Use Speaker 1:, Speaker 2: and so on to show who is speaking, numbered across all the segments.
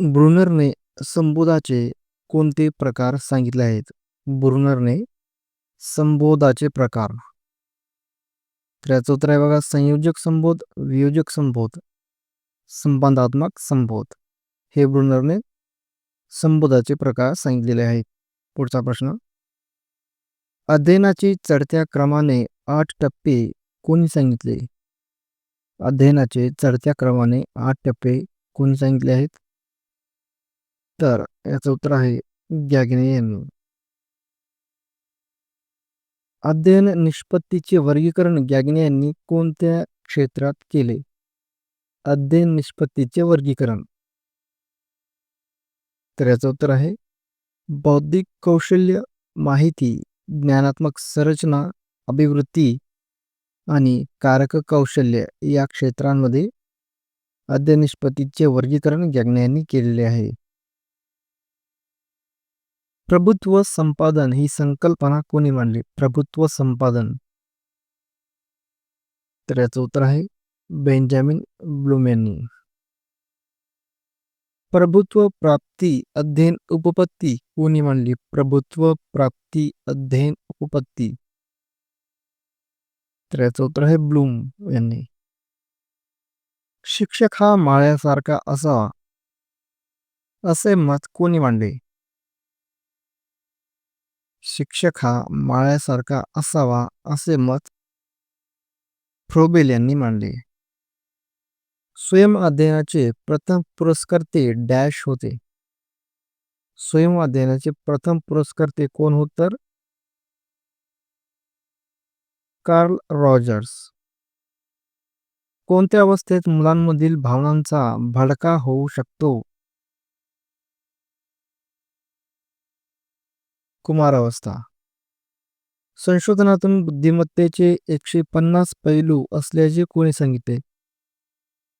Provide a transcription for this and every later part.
Speaker 1: ब्रुनरने संबोधाचे कोणते प्रकार सांगितले आहेत? ब्रुनरने संबोधाचे प्रकार. तर उत्तर आहे बघा संयोजक संबोध वियोजक संबोध संबंधात्मक संबोध. हे ब्रुनरने संबोधाचे प्रकार सांगितलेले आहेत. पुढचा प्रश्न. अध्ययनाची चढत्या क्रमाने आठ टप्पे कोणी सांगितले? अध्ययनाचे चढत्या क्रमाने आठ टप्पे कोणी सांगितले आहेत? तर याचं उत्तर आहे गॅगने यांनी अध्ययन निष्पत्तीचे वर्गीकरण गॅगने यांनी कोणत्या क्षेत्रात केले? अध्ययन निष्पत्तीचे वर्गीकरण. तर याचं उत्तर आहे बौद्धिक कौशल्य माहिती ज्ञानात्मक संरचना अभिवृत्ती आणि कारक कौशल्य या क्षेत्रांमध्ये अध्ययन निष्पत्तीचे वर्गीकरण गॅगने यांनी केलेले आहे. प्रभुत्व संपादन ही संकल्पना कोणी मांडली? प्रभुत्व संपादन. तर याचं उत्तर आहे बेंजामिन ब्लूम यांनी प्रभुत्व प्राप्ती अध्ययन उपपत्ती कोणी मांडली? प्रभुत्व प्राप्ती अध्ययन उपपत्ती. तर याचं उत्तर आहे ब्लूम यांनी. शिक्षक हा माळ्यासारखा असावा. असे मत कोणी मांडले? शिक्षक हा माळ्यासारखा असावा असे मत फ्रोबेल यांनी मांडले. स्वयं अध्ययनाचे प्रथम पुरस्कर्ते डॅश होते. स्वयं अध्ययनाचे प्रथम पुरस्कर्ते कोण होत तर? Carl Rogers. कोणत्या अवस्थेत मुलांमधील भावनांचा भडका होऊ शकतो? कुमारावस्था संशोधनातून बुद्धिमत्तेचे एकशे पन्नास पैलू असल्याचे कोणी सांगितले?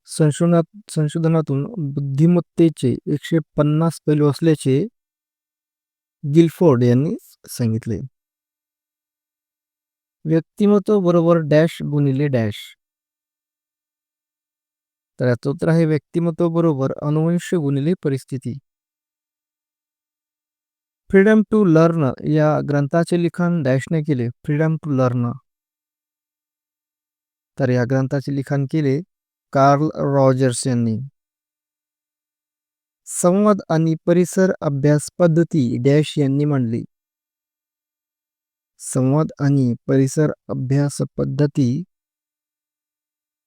Speaker 1: संशोधनात संशोधनातून बुद्धिमत्तेचे एकशे पन्नास पैलू असल्याचे गिलफोर्ड यांनी सांगितले. व्यक्तिमत्व बरोबर डॅश गुणिले डॅश. तर याचं उत्तर आहे व्यक्तिमत्व बरोबर अनुवंश गुणिले परिस्थिती. फ्रीडम टू लर्न या ग्रंथाचे लिखाण डॅशने केले. फ्रीडम टू लर्न तर या ग्रंथाचे लिखाण केले कार्ल रॉजर्स यांनी. संवाद आणि परिसर अभ्यास पद्धती डॅश यांनी मांडली. संवाद आणि परिसर अभ्यास पद्धती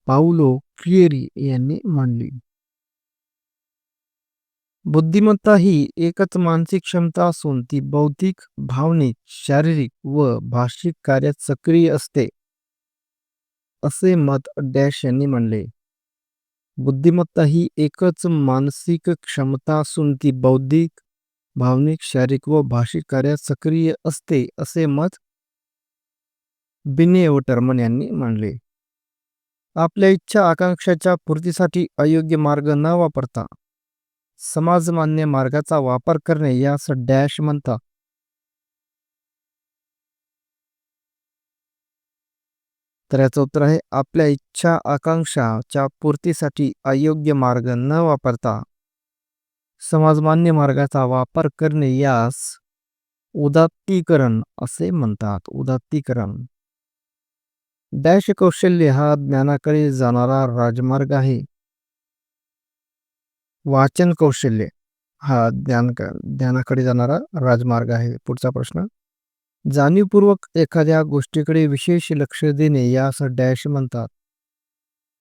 Speaker 1: पाऊलो क्लिअरी यांनी मांडली. बुद्धिमत्ता ही एकच मानसिक क्षमता असून ती बौद्धिक भावनिक शारीरिक व भाषिक कार्यात सक्रिय असते. असे मत डॅश यांनी म्हणले बुद्धिमत्ता ही एकच मानसिक क्षमता असून ती बौद्धिक भावनिक शारीरिक व भाषिक कार्यात सक्रिय असते असे मत बिने टर्मन यांनी मांडले. आपल्या इच्छा आकांक्षाच्या पूर्तीसाठी अयोग्य मार्ग न वापरता समाजमान्य मार्गाचा वापर करणे यास डॅश म्हणतात. तर याचं उत्तर आहे आपल्या इच्छा आकांक्षाच्या पूर्तीसाठी अयोग्य मार्ग न वापरता समाजमान्य मार्गाचा वापर करणे यास उदात्तीकरण असे म्हणतात. उदात्तीकरण. डॅश कौशल्य हा ज्ञानाकडे जाणारा राजमार्ग आहे. वाचन कौशल्य. हा ध्यान ज्ञानाकडे जाणारा राजमार्ग आहे पुढचा प्रश्न. जाणीवपूर्वक एखाद्या गोष्टीकडे विशेष लक्ष देणे यास डॅश म्हणतात.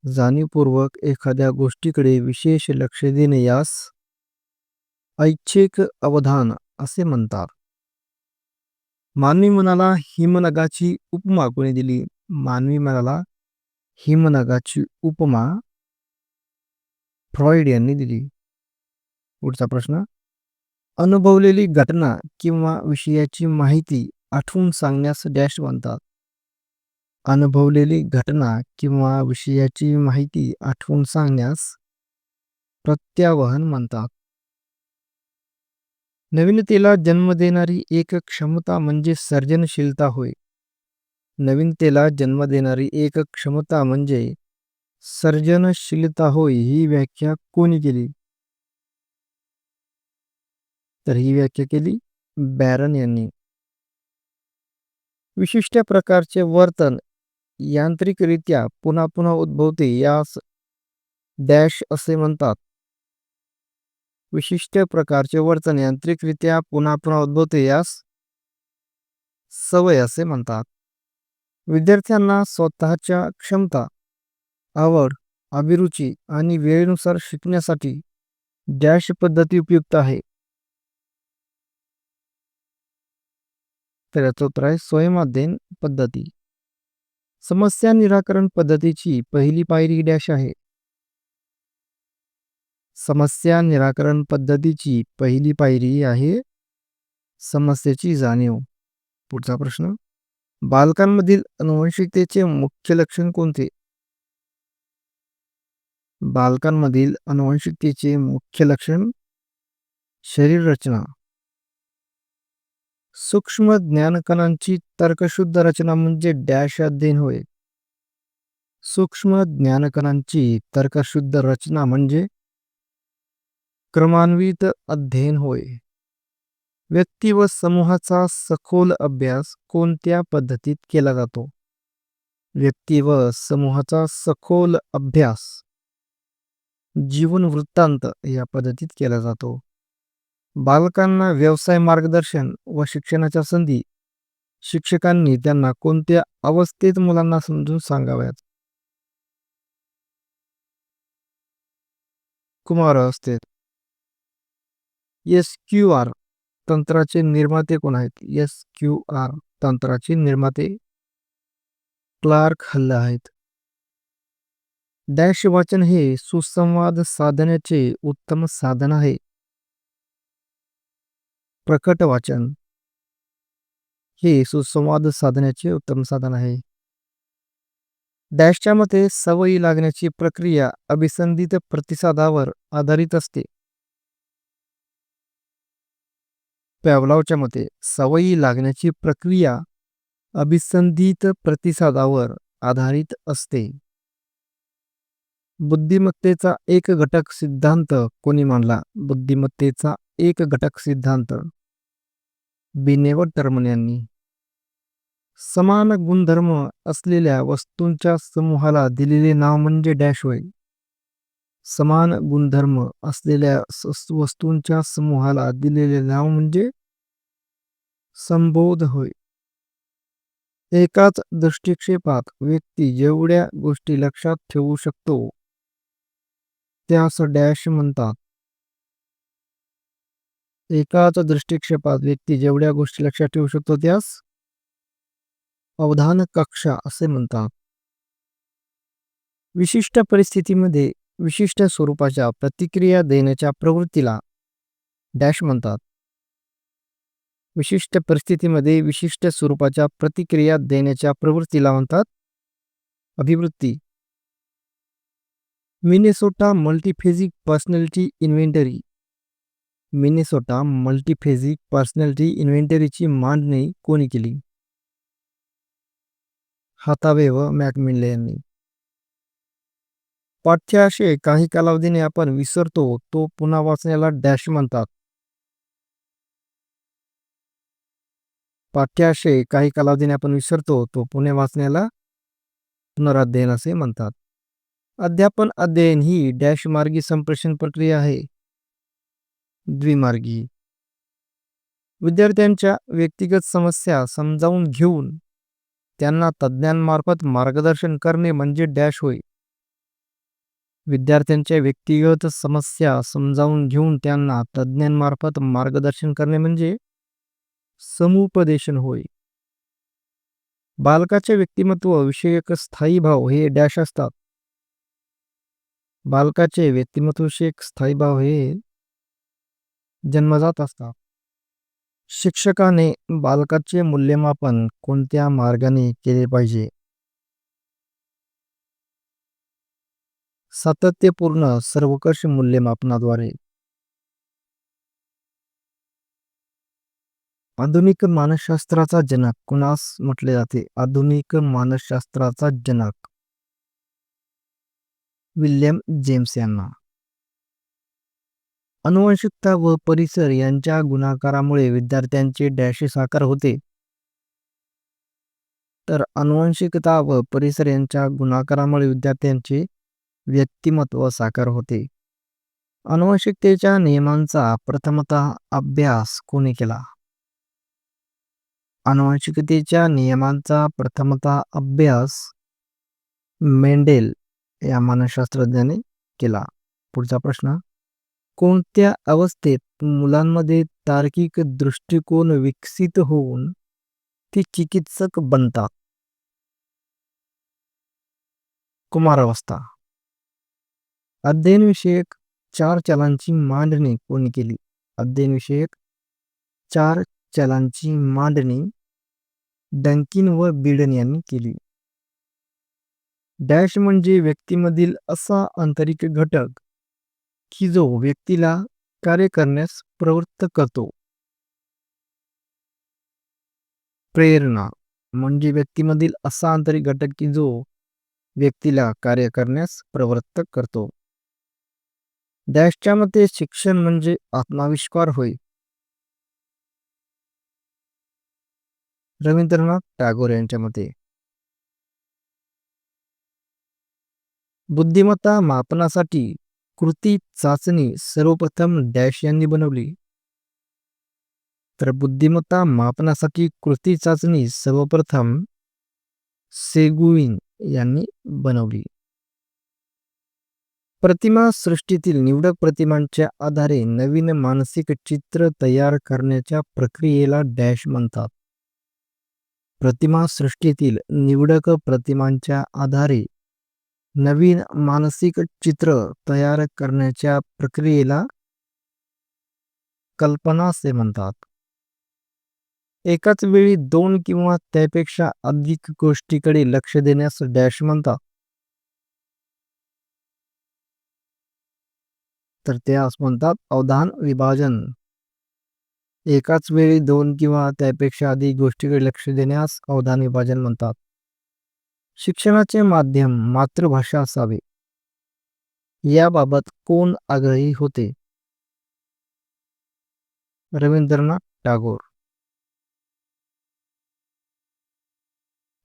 Speaker 1: जाणीवपूर्वक एखाद्या गोष्टीकडे विशेष लक्ष देणे यास ऐच्छिक अवधान असे म्हणतात. मानवी मनाला हिमनगाची उपमा कोणी दिली? मानवी मनाला हिमनगाची उपमा फ्रॉइड यांनी दिली. पुढचा प्रश्न. अनुभवलेली घटना किंवा विषयाची माहिती आठवून सांगण्यास डॅश म्हणतात अनुभवलेली घटना किंवा विषयाची माहिती आठवून सांगण्यास प्रत्यावहन म्हणतात नवीनतेला जन्म देणारी एक क्षमता म्हणजे सर्जनशीलता होय. नवीनतेला जन्म देणारी एक क्षमता म्हणजे सर्जनशीलता होय ही व्याख्या कोणी केली? तर ही व्याख्या केली बॅरन यांनी. विशिष्ट प्रकारचे वर्तन यांत्रिकरित्या पुन्हा पुन्हा उद्भवते यास डॅश असे म्हणतात. विशिष्ट प्रकारचे वर्तन यांत्रिकरित्या पुन्हा पुन्हा उद्भवते यास सवय असे म्हणतात. विद्यार्थ्यांना स्वतःच्या क्षमता आवड अभिरुची आणि वेळेनुसार शिकण्यासाठी डॅश पद्धती उपयुक्त आहे. तर याचं उत्तर आहे स्वयंअध्ययन पद्धती. समस्या निराकरण पद्धतीची पहिली पायरी डॅश आहे. समस्या निराकरण पद्धतीची पहिली पायरी आहे समस्येची जाणीव. पुढचा प्रश्न. बालकांमधील अनुवंशिकतेचे मुख्य लक्षण कोणते? बालकांमधील अनुवंशिकतेचे मुख्य लक्षण शरीर रचना सूक्ष्म ज्ञानकणांची तर्कशुद्ध रचना म्हणजे डॅश अध्ययन होय सूक्ष्म ज्ञानकणांची तर्कशुद्ध रचना म्हणजे क्रमान्वित अध्ययन होय. व्यक्ती व समूहाचा सखोल अभ्यास कोणत्या पद्धतीत केला जातो? व्यक्ती व समूहाचा सखोल अभ्यास. जीवन वृत्तांत या पद्धतीत केला जातो. बालकांना व्यवसाय मार्गदर्शन व शिक्षणाच्या संधी शिक्षकांनी त्यांना कोणत्या अवस्थेत मुलांना समजून सांगाव्यात? कुमार अवस्थेत. एस क्यू आर तंत्राचे निर्माते कोण आहेत? एस क्यू आर तंत्राचे निर्माते क्लार्क हल्ला आहेत. डॅश वाचन हे सुसंवाद साधण्याचे उत्तम साधन आहे. प्रकट वाचन हे सुसंवाद साधण्याचे उत्तम साधन आहे. डॅशच्या मते सवयी लागण्याची प्रक्रिया अभिसंधित प्रतिसादावर आधारित असते. पॅवलावच्या मते सवयी लागण्याची प्रक्रिया अभिसंधित प्रतिसादावर आधारित असते. बुद्धिमत्तेचा एक घटक सिद्धांत कोणी मांडला बुद्धिमत्तेचा एक घटक सिद्धांत. बिनेवर टर्मन यांनी. समान गुणधर्म असलेल्या वस्तूंच्या समूहाला दिलेले नाव म्हणजे डॅश होय समान गुणधर्म असलेल्या वस्तूंच्या समूहाला दिलेले नाव म्हणजे संबोध होय एकाच दृष्टिक्षेपात व्यक्ती जेवढ्या गोष्टी लक्षात ठेवू शकतो त्यास डॅश म्हणतात. एकाच दृष्टिक्षेपात व्यक्ती जेवढ्या गोष्टी लक्षात ठेवू शकतो त्यास अवधान कक्षा असे म्हणतात. विशिष्ट परिस्थितीमध्ये विशिष्ट स्वरूपाच्या प्रतिक्रिया देण्याच्या प्रवृत्तीला डॅश म्हणतात. विशिष्ट परिस्थितीमध्ये विशिष्ट स्वरूपाच्या प्रतिक्रिया देण्याच्या प्रवृत्तीला म्हणतात अभिवृत्ती. Minnesota multiphasic personality inventory. Minnesota multiphasic personality इन्व्हेंटरीची मांडणी कोणी केली? हातावे व मॅकमिनले यांनी. पाठ्याशय काही कालावधीने आपण विसरतो तो पुन्हा वाचण्याला डॅश म्हणतात. पाठ्याशय काही कालावधीने आपण विसरतो तो पुणे वाचण्याला पुनराध्ययन असे म्हणतात. अध्यापन अध्ययन ही डॅश मार्गी संप्रेषण प्रक्रिया आहे. द्विमार्गी. विद्यार्थ्यांच्या व्यक्तिगत समस्या समजावून घेऊन त्यांना तज्ज्ञांमार्फत मार्गदर्शन करणे म्हणजे डॅश होय. विद्यार्थ्यांच्या व्यक्तिगत समस्या समजावून घेऊन त्यांना तज्ज्ञांमार्फत मार्गदर्शन करणे म्हणजे समुपदेशन होय. बालकाचे व्यक्तिमत्व विषयक स्थायी भाव हे डॅश असतात. बालकाचे व्यक्तिमत्वविषयक स्थायी भाव हे जन्मजात असतात. शिक्षकाने बालकाचे मूल्यमापन कोणत्या मार्गाने केले पाहिजे? सातत्यपूर्ण सर्वकष मूल्यमापनाद्वारे. आधुनिक मानसशास्त्राचा जनक कुणास म्हटले जाते? आधुनिक मानसशास्त्राचा जनक. विल्यम जेम्स यांना. अनुवंशिकता व परिसर यांच्या गुणाकारामुळे विद्यार्थ्यांचे डॅश साकार होते. तर अनुवंशिकता व परिसर यांच्या गुणाकारामुळे विद्यार्थ्यांचे व्यक्तिमत्व साकार होते. अनुवंशिकतेच्या नियमांचा प्रथमतः अभ्यास कोणी केला? अनुवंशिकतेच्या नियमांचा प्रथमतः अभ्यास मेंडेल या मानसशास्त्रज्ञाने केला. पुढचा प्रश्न. कोणत्या अवस्थेत मुलांमध्ये तार्किक दृष्टिकोन विकसित होऊन ते चिकित्सक बनतात? कुमारावस्था. अध्ययनविषयक चार चलांची मांडणी कोणी केली? अध्ययनविषयक चार चलांची मांडणी डंकिन व बिडन यांनी केली. डॅश म्हणजे व्यक्तीमधील असा आंतरिक घटक की जो व्यक्तीला कार्य करण्यास प्रवृत्त करतो. प्रेरणा म्हणजे व्यक्तीमधील असा आंतरिक घटक की जो व्यक्तीला कार्य करण्यास प्रवृत्त करतो. डॅशच्या मते शिक्षण म्हणजे आत्माविष्कार होय. रवींद्रनाथ टागोर यांच्या मते बुद्धिमत्ता मापनासाठी कृती चाचणी सर्वप्रथम डॅश यांनी बनवली. तर बुद्धिमत्ता मापनासाठी कृती चाचणी सर्वप्रथम सेगुइन यांनी बनवली. प्रतिमा सृष्टीतील निवडक प्रतिमांच्या आधारे नवीन मानसिक चित्र तयार करण्याच्या प्रक्रियेला डॅश म्हणतात. प्रतिमा सृष्टीतील निवडक प्रतिमांच्या आधारे नवीन मानसिक चित्र तयार करण्याच्या प्रक्रियेला कल्पना असे म्हणतात. एकाच वेळी दोन किंवा त्यापेक्षा अधिक गोष्टीकडे लक्ष देण्यास डॅश म्हणतात. तर त्यास म्हणतात अवधान विभाजन. एकाच वेळी दोन किंवा त्यापेक्षा अधिक गोष्टीकडे लक्ष देण्यास अवधान विभाजन म्हणतात. शिक्षणाचे माध्यम मातृभाषा असावे. याबाबत कोण आग्रही होते? रवींद्रनाथ टागोर.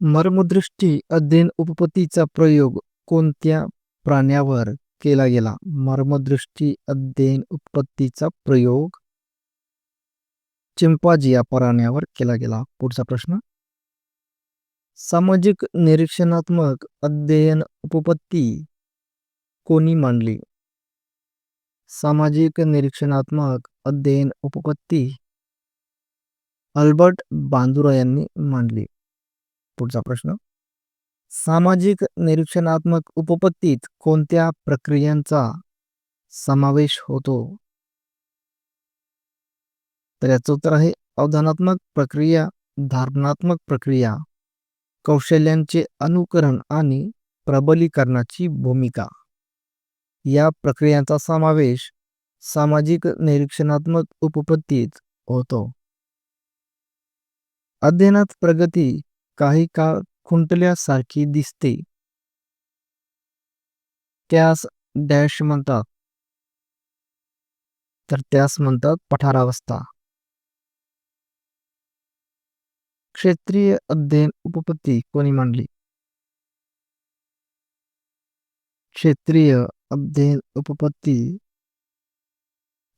Speaker 1: मर्मदृष्टी अध्ययन उपपत्तीचा प्रयोग कोणत्या प्राण्यावर केला गेला? मर्मदृष्टी अध्ययन उत्पत्तीचा प्रयोग चिंपाजी या प्राण्यावर केला गेला. पुढचा प्रश्न. सामाजिक निरीक्षणात्मक अध्ययन उपपत्ती कोणी मांडली? सामाजिक निरीक्षणात्मक अध्ययन उपपत्ती अल्बर्ट बांदुरा यांनी मांडली. पुढचा प्रश्न. सामाजिक निरीक्षणात्मक उपपत्तीत कोणत्या प्रक्रियांचा समावेश होतो? तर याचं उत्तर आहे अवधानात्मक प्रक्रिया धारणात्मक प्रक्रिया. कौशल्यांचे अनुकरण आणि प्रबलीकरणाची भूमिका. या प्रक्रियांचा समावेश सामाजिक निरीक्षणात्मक उपपत्तीत होतो. अध्ययनात प्रगती काही काळ खुंटल्यासारखी दिसते. त्यास डॅश म्हणतात. तर त्यास म्हणतात पठारावस्था. क्षेत्रीय अध्ययन उपपत्ती कोणी मांडली? क्षेत्रीय अध्ययन उपपत्ती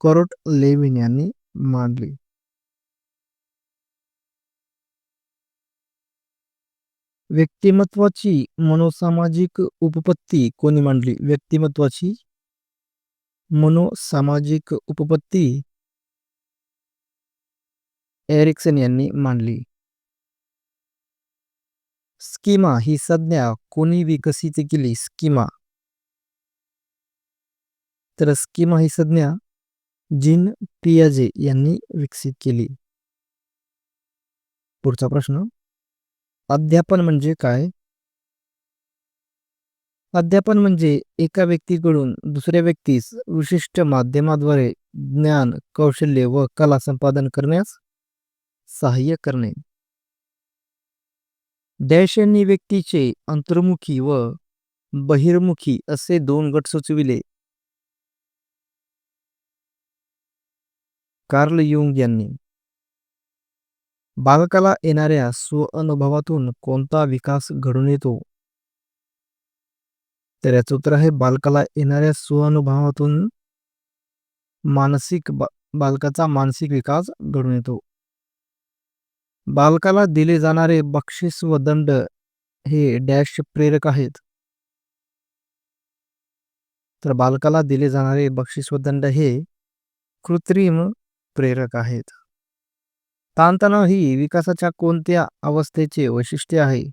Speaker 1: करोट लेविन यांनी मांडली. व्यक्तिमत्वाची मनोसामाजिक उपपत्ती कोणी मांडली? व्यक्तिमत्वाची मनोसामाजिक उपपत्ती एरिक्सन यांनी मांडली. स्कीमा ही संज्ञा कोणी विकसित केली? स्कीमा. तर स्कीमा ही संज्ञा जीन पियाजे यांनी विकसित केली. पुढचा प्रश्न. अध्यापन म्हणजे काय? अध्यापन म्हणजे एका व्यक्तीकडून दुसऱ्या व्यक्तीस विशिष्ट माध्यमाद्वारे ज्ञान कौशल्य व कला संपादन करण्यास सहाय्य करणे. डॅश यांनी व्यक्तीचे अंतर्मुखी व बहिर्मुखी असे दोन गट सुचविले. कार्ल युंग यांनी. बालकाला येणाऱ्या स्वअनुभवातून कोणता विकास घडून येतो? तर याचं उत्तर आहे बालकाला येणाऱ्या स्वअनुभवातून मानसिक बा बालकाचा मानसिक विकास घडून येतो. बालकाला दिले जाणारे बक्षीस व दंड हे डॅश प्रेरक आहेत. तर बालकाला दिले जाणारे बक्षीस व दंड हे कृत्रिम प्रेरक आहेत. ताणतणाव ही विकासाच्या कोणत्या अवस्थेचे वैशिष्ट्य आहे?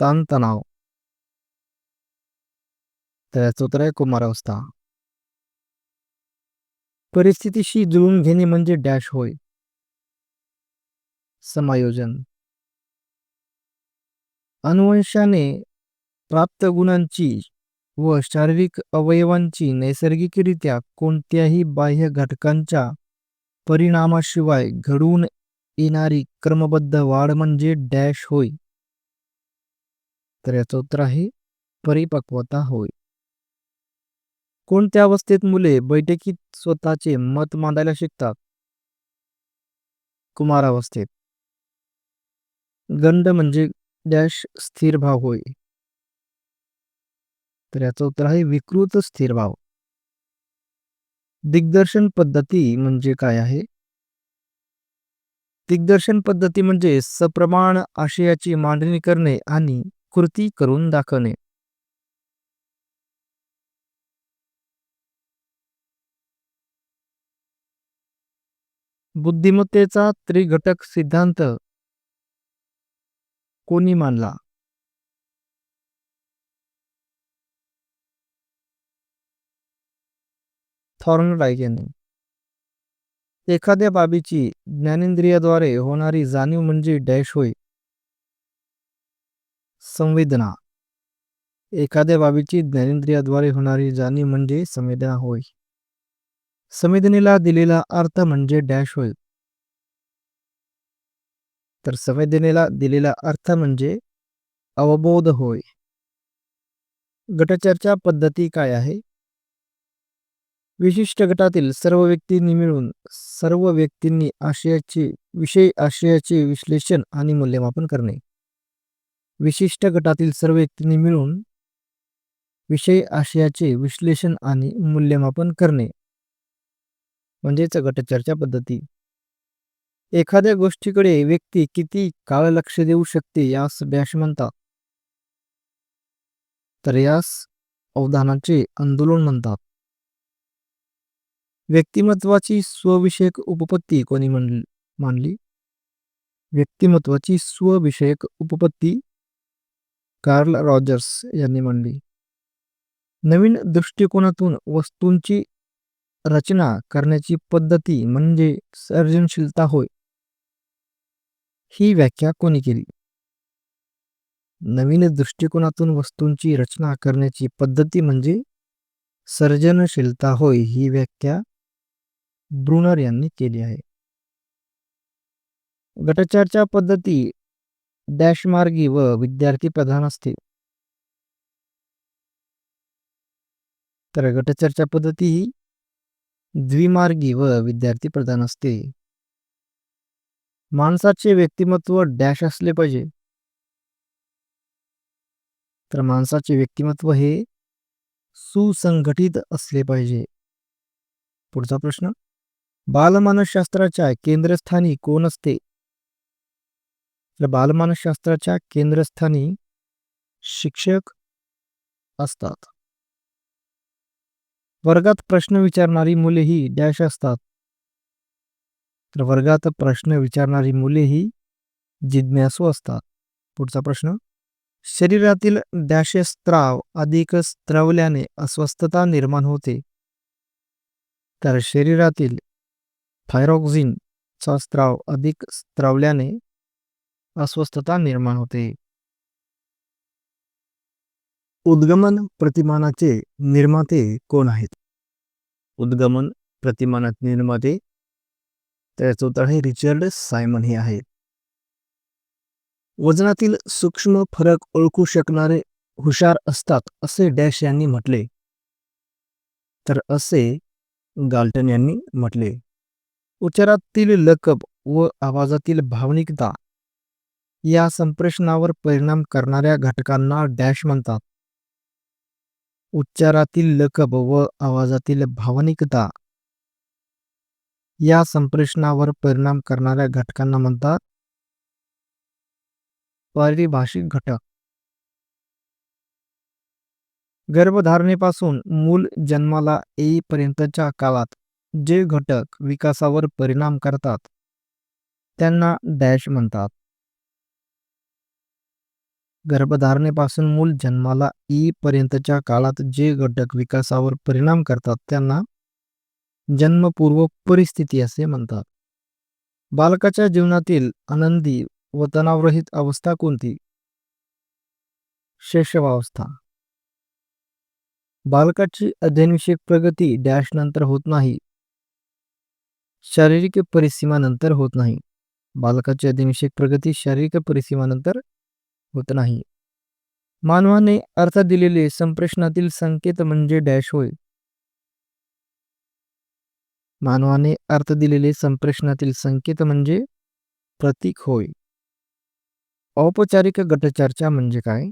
Speaker 1: ताणतणाव. तर याचं उत्तर आहे कुमारावस्था. परिस्थितीशी जुळून घेणे म्हणजे डॅश होय. समायोजन. अनुवंशाने प्राप्त गुणांची व शारीरिक अवयवांची नैसर्गिकरित्या कोणत्याही बाह्य घटकांच्या परिणामाशिवाय घडून येणारी क्रमबद्ध वाढ म्हणजे डॅश होय. तर याचं उत्तर आहे परिपक्वता होय. कोणत्या अवस्थेत मुले बैठकीत स्वतःचे मत मांडायला शिकतात? कुमारावस्थेत. गंड म्हणजे डॅश स्थिर भाव होय. तर याचं उत्तर आहे विकृत स्थिर भाव. दिग्दर्शन पद्धती म्हणजे काय आहे? दिग्दर्शन पद्धती म्हणजे सप्रमाण आशयाची मांडणी करणे आणि कृती करून दाखवणे. बुद्धिमत्तेचा त्रिघटक सिद्धांत कोणी मानला? थॉर्नडाईक एखाद्या बाबीची ज्ञानेंद्रियाद्वारे होणारी जाणीव म्हणजे डॅश होय. संवेदना. एखाद्या बाबीची ज्ञानेंद्रियाद्वारे होणारी जाणीव म्हणजे संवेदना होय. संवेदनेला दिलेला अर्थ म्हणजे डॅश होय. तर संवेदनेला दिलेला अर्थ म्हणजे अवबोध होय. गटचर्चा पद्धती काय आहे? विशिष्ट गटातील सर्व व्यक्तींनी मिळून सर्व व्यक्तींनी आशयाचे विषय आशयाचे विश्लेषण आणि मूल्यमापन करणे. विशिष्ट गटातील सर्व व्यक्तींनी मिळून विषय आशयाचे विश्लेषण आणि मूल्यमापन करणे. म्हणजेच गटचर्चा पद्धती. एखाद्या गोष्टीकडे व्यक्ती किती काळ लक्ष देऊ शकते यास डॅश म्हणतात. तर यास अवधानाचे आंदोलन म्हणतात. व्यक्तिमत्वाची स्वविषयक उपपत्ती कोणी मानली? व्यक्तिमत्वाची स्वविषयक उपपत्ती कार्ल रॉजर्स यांनी मांडली. नवीन दृष्टिकोनातून वस्तूंची रचना करण्याची पद्धती म्हणजे सर्जनशीलता होय. ही व्याख्या कोणी केली? नवीन दृष्टिकोनातून वस्तूंची रचना करण्याची पद्धती म्हणजे सर्जनशीलता होय ही व्याख्या ब्रुनर यांनी केली आहे. गटचर्चा पद्धती डॅशमार्गी व विद्यार्थी प्रधान असते तर गटचर्चा पद्धती ही द्विमार्गी व विद्यार्थी प्रधान असते माणसाचे व्यक्तिमत्व डॅश असले पाहिजे. तर माणसाचे व्यक्तिमत्व हे सुसंघटित असले पाहिजे. पुढचा प्रश्न. बालमानसशास्त्राच्या केंद्रस्थानी कोण असते? तर बालमानसशास्त्राच्या केंद्रस्थानी शिक्षक असतात. वर्गात प्रश्न विचारणारी मुले ही डॅश असतात. तर वर्गात प्रश्न विचारणारी मुले ही जिज्ञासू असतात. पुढचा प्रश्न शरीरातील डॅश स्त्राव अधिक स्त्रवल्याने अस्वस्थता निर्माण होते. तर शरीरातील थायरॉक्झिनचा स्त्राव अधिक स्त्रवल्याने अस्वस्थता निर्माण होते. उद्गमन प्रतिमानाचे निर्माते कोण आहेत? उद्गमन प्रतिमानाचे निर्माते त्याचं उत्तर आहे रिचर्ड सायमन हे आहेत. वजनातील सूक्ष्म फरक ओळखू शकणारे हुशार असतात असे डॅश यांनी म्हटले. तर असे गाल्टन यांनी म्हटले. उच्चारातील लकब व आवाजातील भावनिकता या संप्रेषणावर परिणाम करणाऱ्या घटकांना डॅश म्हणतात. उच्चारातील लकब व आवाजातील भावनिकता या संप्रेषणावर परिणाम करणाऱ्या घटकांना म्हणतात पारिभाषिक घटक. गर्भधारणेपासून मूल जन्माला येईपर्यंतच्या काळात जे घटक विकासावर परिणाम करतात त्यांना डॅश म्हणतात. गर्भधारणेपासून मूल जन्माला येईपर्यंतच्या काळात जे घटक विकासावर परिणाम करतात त्यांना जन्मपूर्व परिस्थिती असे म्हणतात. बालकाच्या जीवनातील आनंदी व तणावरहित अवस्था कोणती? शैशवावस्था बालकाची अध्ययनविषयक प्रगती डॅश नंतर होत नाही. शारीरिक परिसीमानंतर होत नाही. बालकाची अध्ययनविषयक प्रगती शारीरिक परिसीमानंतर होत नाही. मानवाने अर्थ दिलेले संप्रेषणातील संकेत म्हणजे डॅश होय. मानवाने अर्थ दिलेले संप्रेषणातील संकेत म्हणजे प्रतीक होय. औपचारिक गटचर्चा म्हणजे काय?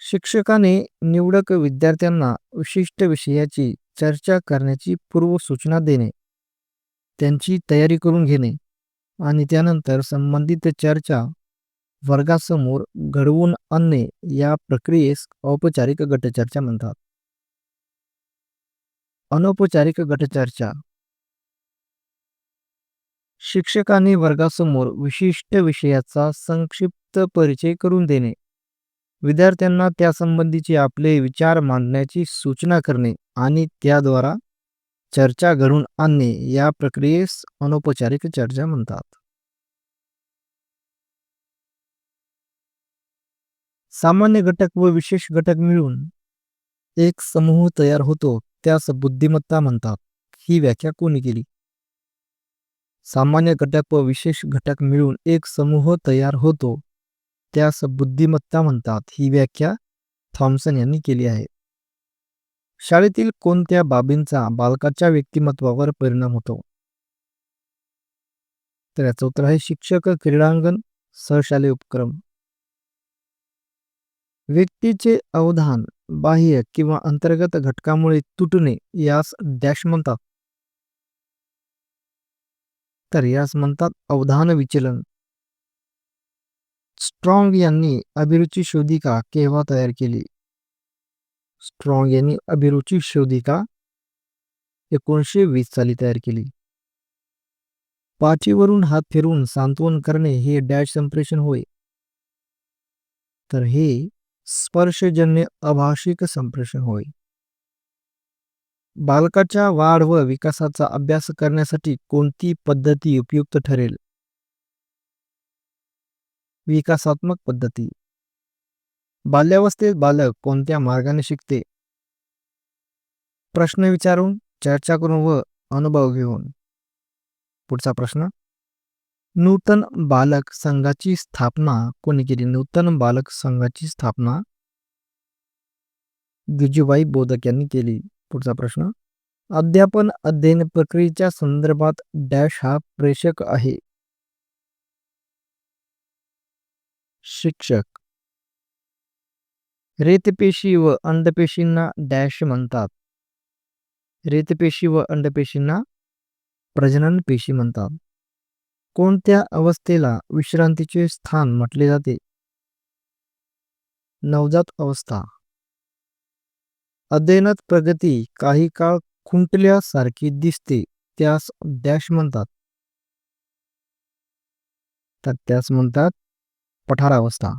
Speaker 1: शिक्षकाने निवडक विद्यार्थ्यांना विशिष्ट विषयाची चर्चा करण्याची पूर्वसूचना देणे त्यांची तयारी करून घेणे आणि त्यानंतर संबंधित चर्चा वर्गासमोर घडवून आणणे या प्रक्रियेस औपचारिक गटचर्चा म्हणतात. अनौपचारिक गटचर्चा. शिक्षकांनी वर्गासमोर विशिष्ट विषयाचा संक्षिप्त परिचय करून देणे. विद्यार्थ्यांना त्यासंबंधीचे आपले विचार मांडण्याची सूचना करणे आणि त्याद्वारा चर्चा घडून आणणे या प्रक्रियेस अनौपचारिक चर्चा म्हणतात. सामान्य घटक व विशेष घटक मिळून एक समूह तयार होतो. त्यास बुद्धिमत्ता म्हणतात. ही व्याख्या कोणी केली? सामान्य घटक व विशेष घटक मिळून एक समूह तयार होतो. त्यास बुद्धिमत्ता म्हणतात. ही व्याख्या थॉम्सन यांनी केली आहे. शाळेतील कोणत्या बाबींचा बालकाच्या व्यक्तिमत्वावर परिणाम होतो? तर याचं उत्तर आहे शिक्षक क्रीडांगण सहशालेय उपक्रम. व्यक्तीचे अवधान बाह्य किंवा अंतर्गत घटकामुळे तुटणे यास डॅश म्हणतात. तर यास म्हणतात अवधान विचलन. स्ट्रॉंग यांनी अभिरुची शोधिका केव्हा तयार केली? स्ट्रॉंग यांनी अभिरुची शोधिका एकोणीसशे वीस साली तयार केली. पाठीवरून हात फिरवून सांत्वन करणे हे डॅश संप्रेषण होय. तर हे स्पर्शजन्य अभाषिक संप्रेषण होय. बालकाच्या वाढ व विकासाचा अभ्यास करण्यासाठी कोणती पद्धती उपयुक्त ठरेल? विकासात्मक पद्धती. बाल्यावस्थेत बालक कोणत्या मार्गाने शिकते? प्रश्न विचारून चर्चा करून व अनुभव घेऊन. पुढचा प्रश्न. नूतन बालक संघाची स्थापना? कोणी केली? नूतन बालक संघाची स्थापना? गिजूबाई बोधक यांनी केली. पुढचा प्रश्न. अध्यापन अध्ययन प्रक्रियेच्या संदर्भात डॅश हा प्रेषक आहे. शिक्षक. रेतपेशी व अंडपेशींना डॅश म्हणतात. रेतपेशी व अंडपेशींना प्रजनन पेशी म्हणतात. कोणत्या अवस्थेला विश्रांतीचे स्थान म्हटले जाते? नवजात अवस्था. अध्ययनात प्रगती काही काळ खुंटल्यासारखी दिसते त्यास डॅश म्हणतात. तर त्यास म्हणतात पठारावस्था.